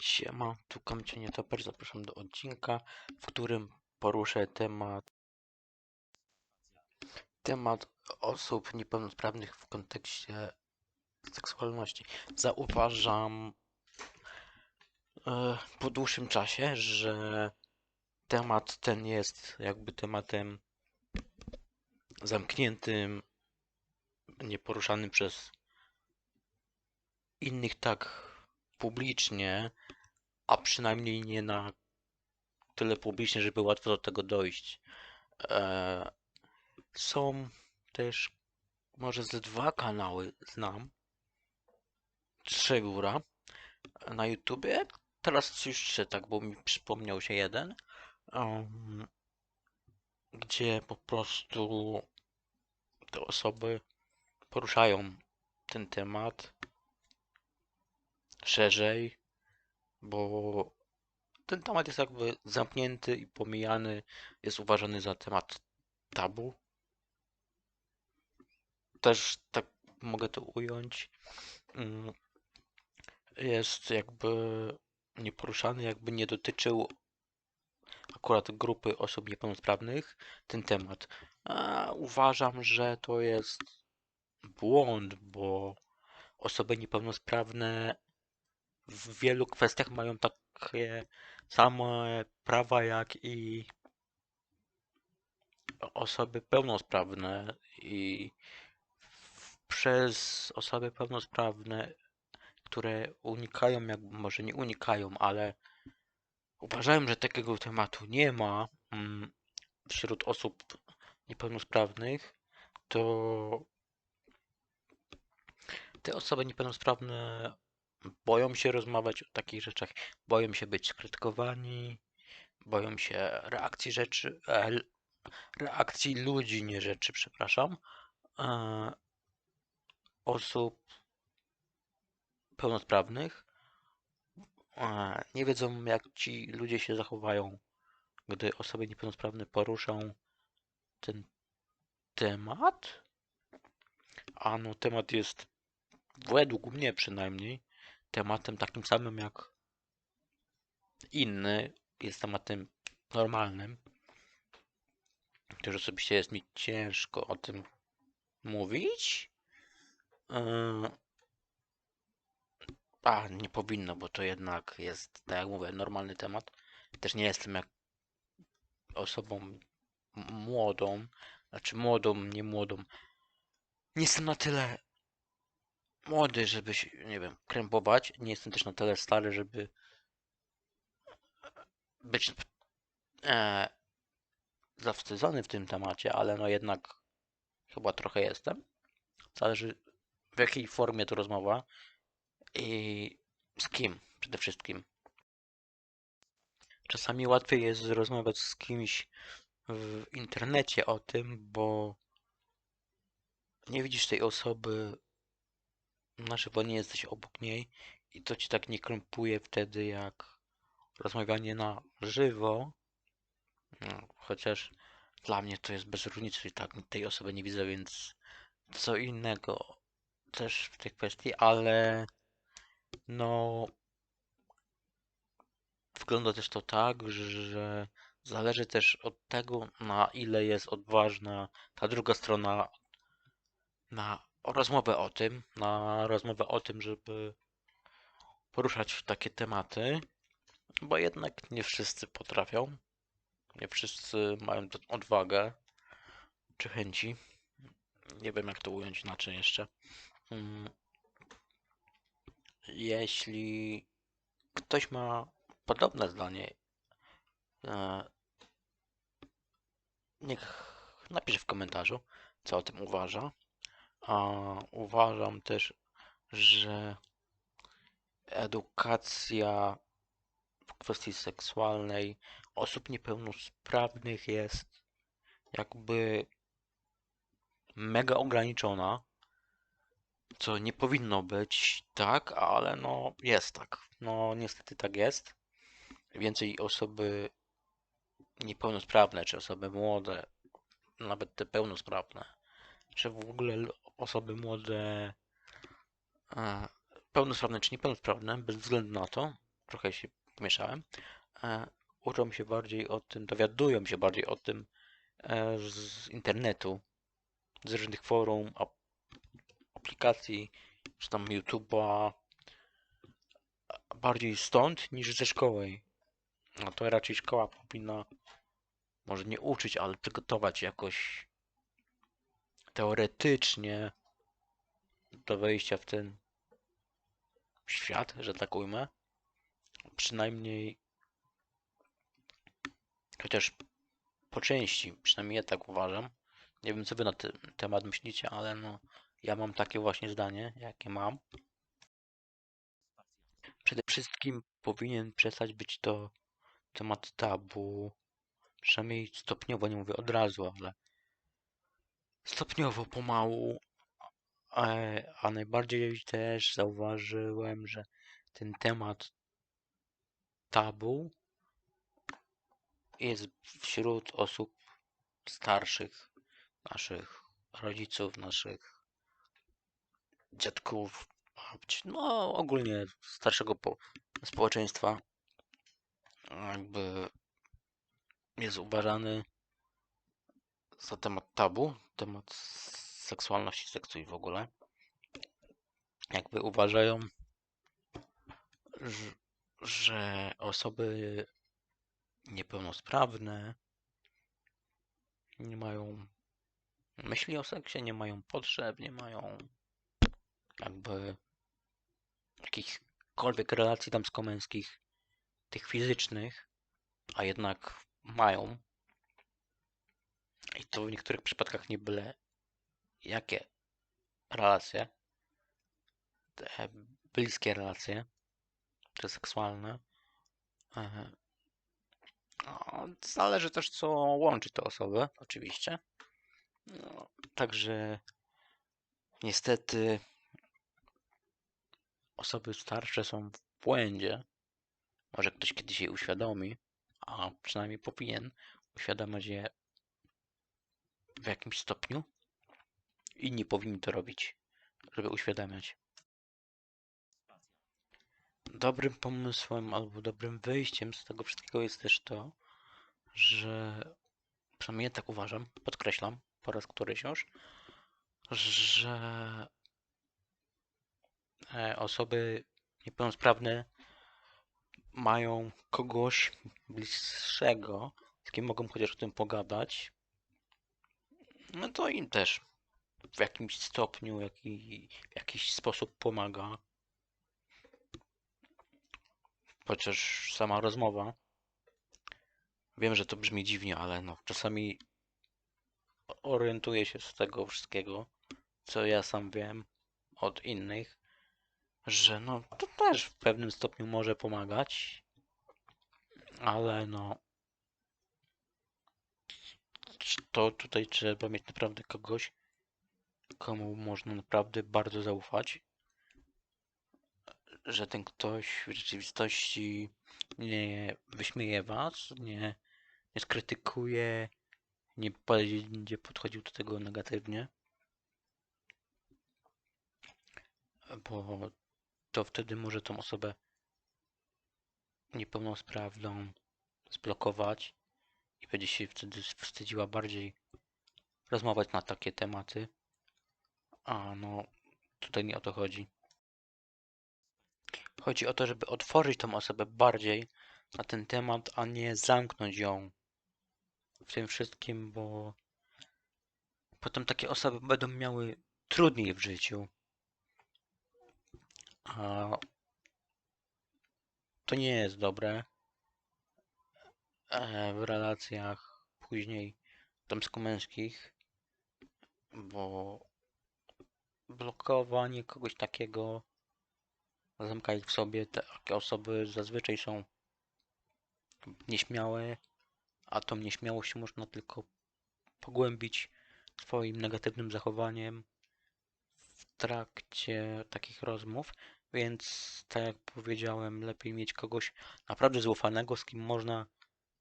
Siema, tu Kamcie Nietoperz, zapraszam do odcinka, w którym poruszę temat temat osób niepełnosprawnych w kontekście seksualności. Zauważam e, po dłuższym czasie, że temat ten jest jakby tematem zamkniętym, nieporuszanym przez innych tak publicznie, a przynajmniej nie na tyle publicznie, żeby łatwo do tego dojść. E, są też może ze dwa kanały znam, trzy góra na YouTubie. Teraz już trzy, tak, bo mi przypomniał się jeden, um, gdzie po prostu te osoby poruszają ten temat szerzej, bo ten temat jest jakby zamknięty i pomijany, jest uważany za temat tabu. Też tak mogę to ująć. Mm, jest jakby nieporuszany, jakby nie dotyczył akurat grupy osób niepełnosprawnych ten temat. A uważam, że to jest błąd, bo osoby niepełnosprawne w wielu kwestiach mają takie same prawa jak i osoby pełnosprawne i przez osoby pełnosprawne, które unikają, jakby może nie unikają, ale uważałem, że takiego tematu nie ma mm, wśród osób niepełnosprawnych, to te osoby niepełnosprawne boją się rozmawiać o takich rzeczach, boją się być skrytykowani, boją się reakcji rzeczy, e, reakcji ludzi, nie rzeczy, przepraszam, e, osób pełnosprawnych. E, nie wiedzą, jak ci ludzie się zachowają, gdy osoby niepełnosprawne poruszą ten temat. A no, temat jest według mnie przynajmniej tematem takim samym jak inny, jest tematem normalnym. Też osobiście jest mi ciężko o tym mówić. Yy, a, nie powinno, bo to jednak jest, tak jak mówię, normalny temat. Też nie jestem jak osobą młodą, znaczy młodą, nie młodą. Nie jestem na tyle młody, żeby się, nie wiem, krępować. Nie jestem też na tyle stary, żeby być e, zawstydzony w tym temacie, ale no jednak chyba trochę jestem. Zależy w jakiej formie to rozmowa i z kim przede wszystkim. Czasami łatwiej jest rozmawiać z kimś w internecie o tym, bo nie widzisz tej osoby na żywo, nie jesteś obok niej i to ci tak nie krępuje wtedy jak rozmawianie na żywo. No, chociaż dla mnie to jest bez różnicy, tak tej osoby nie widzę, więc co innego też w tej kwestii, ale no wygląda też to tak, że zależy też od tego, na ile jest odważna ta druga strona na rozmowę o tym, na rozmowę o tym, żeby poruszać takie tematy, bo jednak nie wszyscy potrafią, nie wszyscy mają odwagę czy chęci. Nie wiem, jak to ująć inaczej jeszcze. Mm. Jeśli ktoś ma podobne zdanie, e, niech napisze w komentarzu, co o tym uważa. A uważam też, że edukacja w kwestii seksualnej osób niepełnosprawnych jest jakby mega ograniczona, co nie powinno być tak, ale no jest tak. No niestety tak jest. Więcej osoby niepełnosprawne, czy osoby młode, nawet te pełnosprawne, czy w ogóle osoby młode, pełnosprawne czy niepełnosprawne, bez względu na to, trochę się pomieszałem, e, uczą się bardziej o tym, dowiadują się bardziej o tym e, z internetu, z różnych forum, ap aplikacji, czy tam YouTube'a, bardziej stąd niż ze szkoły. No to raczej szkoła powinna może nie uczyć, ale przygotować jakoś teoretycznie do wejścia w ten świat, że tak ujmę. Przynajmniej chociaż po części, przynajmniej ja tak uważam. Nie wiem, co wy na ten temat myślicie, ale no, ja mam takie właśnie zdanie, jakie mam. Przede wszystkim powinien przestać być to temat tabu, przynajmniej stopniowo, nie mówię od razu, ale stopniowo, pomału. A najbardziej też zauważyłem, że ten temat tabu jest wśród osób starszych, naszych rodziców, naszych dziadków, no ogólnie starszego po społeczeństwa. Jakby jest uważany za temat tabu, temat seksualności, seksu i w ogóle. Jakby uważają, że, osoby niepełnosprawne nie mają myśli o seksie, nie mają potrzeb, nie mają jakby jakichkolwiek relacji damsko-męskich, tych fizycznych, a jednak mają. To w niektórych przypadkach nie byle jakie relacje, te bliskie relacje, te seksualne. No, zależy też, co łączy te osoby, oczywiście. No, także niestety osoby starsze są w błędzie. Może ktoś kiedyś jej uświadomi, a przynajmniej powinien uświadamiać je w jakimś stopniu. Inni powinni to robić, żeby uświadamiać. Dobrym pomysłem albo dobrym wyjściem z tego wszystkiego jest też to, że przynajmniej ja tak uważam, podkreślam po raz któryś już, że e, osoby niepełnosprawne mają kogoś bliższego, z kim mogą chociaż o tym pogadać, no to im też w jakimś stopniu, jaki, w jakiś sposób pomaga. Chociaż sama rozmowa. Wiem, że to brzmi dziwnie, ale no, czasami orientuję się z tego wszystkiego, co ja sam wiem od innych, że no, to też w pewnym stopniu może pomagać, ale no, to tutaj trzeba mieć naprawdę kogoś, komu można naprawdę bardzo zaufać, że ten ktoś w rzeczywistości nie wyśmieje was, nie, nie skrytykuje, nie będzie podchodził do tego negatywnie, bo to wtedy może tą osobę niepełnosprawną zblokować i będzie się wtedy wstydziła bardziej rozmawiać na takie tematy. A no, tutaj nie o to chodzi. Chodzi o to, żeby otworzyć tą osobę bardziej na ten temat, a nie zamknąć ją w tym wszystkim, bo potem takie osoby będą miały trudniej w życiu. A to nie jest dobre w relacjach później damsko-męskich, bo blokowanie kogoś takiego zamyka ich w sobie. Takie osoby zazwyczaj są nieśmiałe, a tą nieśmiałość można tylko pogłębić swoim negatywnym zachowaniem w trakcie takich rozmów, więc tak jak powiedziałem, lepiej mieć kogoś naprawdę zaufanego, z kim można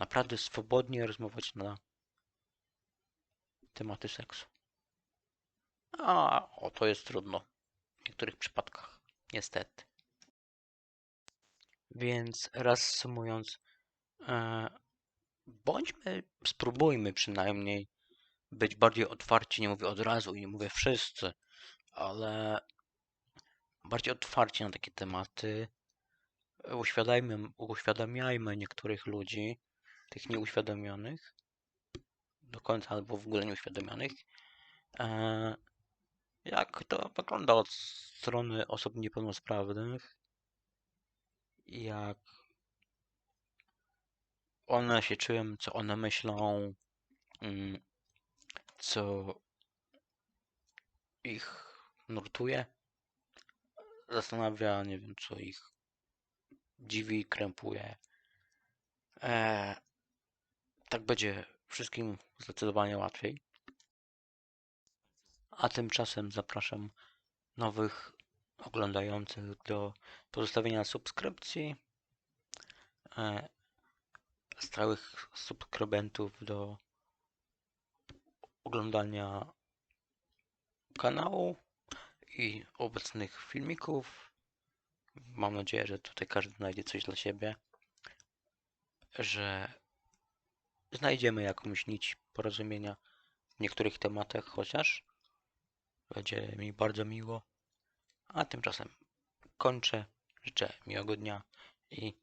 naprawdę swobodnie rozmawiać na tematy seksu. A o to jest trudno w niektórych przypadkach, niestety. Więc reasumując, e, bądźmy, spróbujmy przynajmniej być bardziej otwarci, nie mówię od razu i nie mówię wszyscy, ale bardziej otwarci na takie tematy. Uświadamiajmy, uświadamiajmy niektórych ludzi, tych nieuświadomionych, do końca albo w ogóle nieuświadomionych, e, jak to wygląda od strony osób niepełnosprawnych, jak one się czują, co one myślą, mm, co ich nurtuje, zastanawia, nie wiem, co ich dziwi, krępuje. E, tak będzie wszystkim zdecydowanie łatwiej. A tymczasem zapraszam nowych oglądających do pozostawienia subskrypcji, e, stałych subskrybentów do oglądania kanału i obecnych filmików. Mam nadzieję, że tutaj każdy znajdzie coś dla siebie, że znajdziemy jakąś nić porozumienia w niektórych tematach, chociaż będzie mi bardzo miło. A tymczasem kończę. Życzę miłego dnia i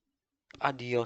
adios.